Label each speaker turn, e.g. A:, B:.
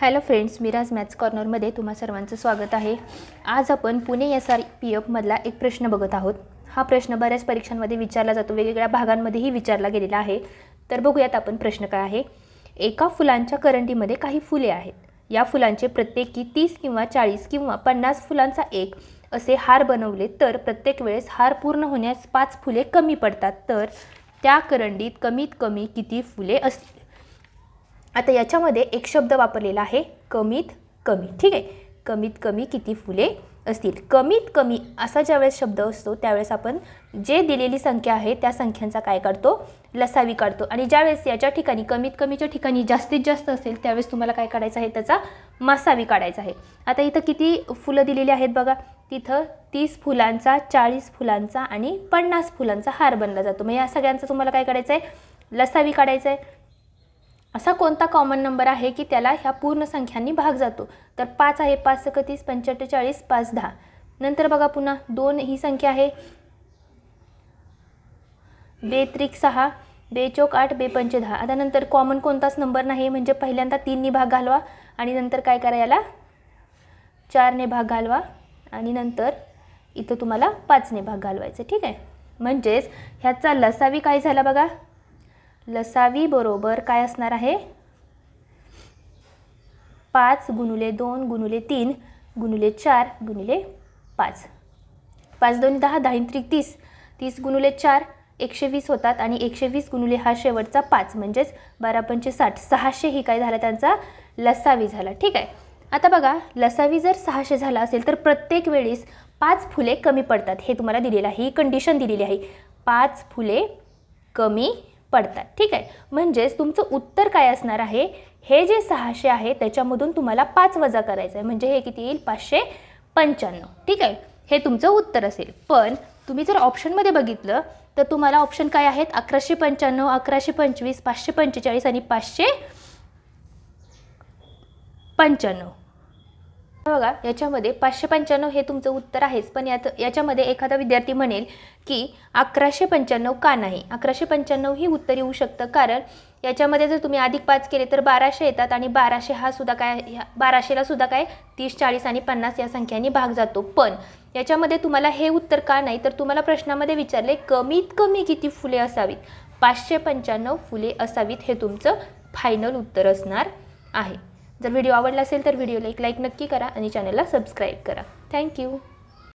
A: Hello friends Miraj maths कॉर्नरमध्ये तुम्हा सर्वांचं स्वागत आहे. आज आपण पुणे एस आर पी एफमधला एक प्रश्न बघत आहोत. हा प्रश्न बऱ्याच परीक्षांमध्ये विचारला जातो. वेगवेगळ्या भागांमध्येही विचारला गेलेला आहे. तर बघूयात आपण प्रश्न काय आहे. एका फुलांच्या करंडीमध्ये काही फुले आहेत. या फुलांचे प्रत्येकी तीस किंवा चाळीस किंवा पन्नास फुलांचा एक असे हार बनवले तर प्रत्येक वेळेस हार पूर्ण होण्यास पाच फुले कमी पडतात. तर त्या करंडीत कमीत कमी किती फुले असतील आता याच्यामध्ये एक शब्द वापरलेला आहे कमीत कमी. ठीक आहे? कमीत कमी किती फुले असतील? कमीत कमी असा ज्यावेळेस शब्द असतो त्यावेळेस आपण जे दिलेली संख्या आहे त्या संख्यांचा काय काढतो? लसावी काढतो. आणि ज्यावेळेस याच्या ठिकाणी कमीत कमीच्या ठिकाणी जास्तीत जास्त असेल त्यावेळेस तुम्हाला काय काढायचं आहे? त्याचा मासावी काढायचा आहे. आता इथं किती फुलं दिलेली आहेत बघा? तिथं तीस फुलांचा चाळीस फुलांचा आणि पन्नास फुलांचा हार बनला जातो. मग या सगळ्यांचा तुम्हाला काय काढायचं आहे? लसावी काढायचं आहे. असा कोणता कॉमन नंबर आहे की त्याला ह्या पूर्ण संख्यांनी भाग जातो? तर पाच आहे पाच सकतीस पंचेचाळीस पाच दहा. नंतर बघा पुन्हा दोन ही संख्या आहे. बे त्रिक सहा. बे चौक आठ बेपंच दहा. आता नंतर कॉमन कोणताच नंबर नाही म्हणजे पहिल्यांदा तीननी भाग घालवा आणि नंतर काय करा याला? चारने भाग घालवा आणि नंतर इथं तुम्हाला पाचने भाग घालवायचा ठीक आहे? म्हणजेच ह्याचा लसावी काय झाला बघा? लसावी बरोबर काय असणार आहे? पाच गुणुले दोन गुणुले तीन गुणुले चार गुणुले पाच. पाच दोन दहा दहा त्रिक तीस. तीस गुणुले चार एकशे वीस होतात आणि एकशे वीस गुणुले हा शेवटचा पाच. म्हणजेच बारा पंचे साठ. सहाशे ही काय झाला? त्यांचा लसावी झाला. ठीक आहे. आता बघा लसावी जर सहाशे झाला असेल तर प्रत्येक वेळेस पाच फुले कमी पडतात. हे तुम्हाला दिलेलं आहे. ही कंडिशन दिलेली आहे. पाच फुले कमी पडतात. ठीक आहे? म्हणजेच तुमचं उत्तर काय असणार आहे? हे जे सहाशे आहे त्याच्यामधून तुम्हाला पाच वजा करायचं आहे. म्हणजे हे किती येईल? पाचशे पंच्याण्णव. ठीक आहे? हे तुमचं उत्तर असेल. पण तुम्ही जर ऑप्शनमध्ये बघितलं तर तुम्हाला ऑप्शन काय आहेत? अकराशे पंच्याण्णव अकराशे पंचवीस पाचशे पंचेचाळीस आणि पाचशे पंच्याण्णव. बघा याच्यामध्ये पाचशे पंच्याण्णव हे तुमचं उत्तर आहेच पण यात याच्यामध्ये एखादा विद्यार्थी म्हणेल की अकराशे पंच्याण्णव का नाही? अकराशे पंच्याण्णव ही उत्तर येऊ शकतं कारण याच्यामध्ये जर तुम्ही अधिक पाच केले तर बाराशे येतात आणि बाराशे हा सुद्धा काय ह्या बाराशेला सुद्धा काय? तीस चाळीस आणि पन्नास या संख्यांनी भाग जातो. पण याच्यामध्ये तुम्हाला हे उत्तर का नाही? तर तुम्हाला प्रश्नामध्ये विचारले कमीत कमी किती फुले असावीत? पाचशे पंच्याण्णव फुले असावीत हे तुमचं फायनल उत्तर असणार आहे. जर व्हिडिओ आवडला असेल तर व्हिडिओला एक लाईक नक्की करा आणि चॅनलला सबस्क्राईब करा. थँक्यू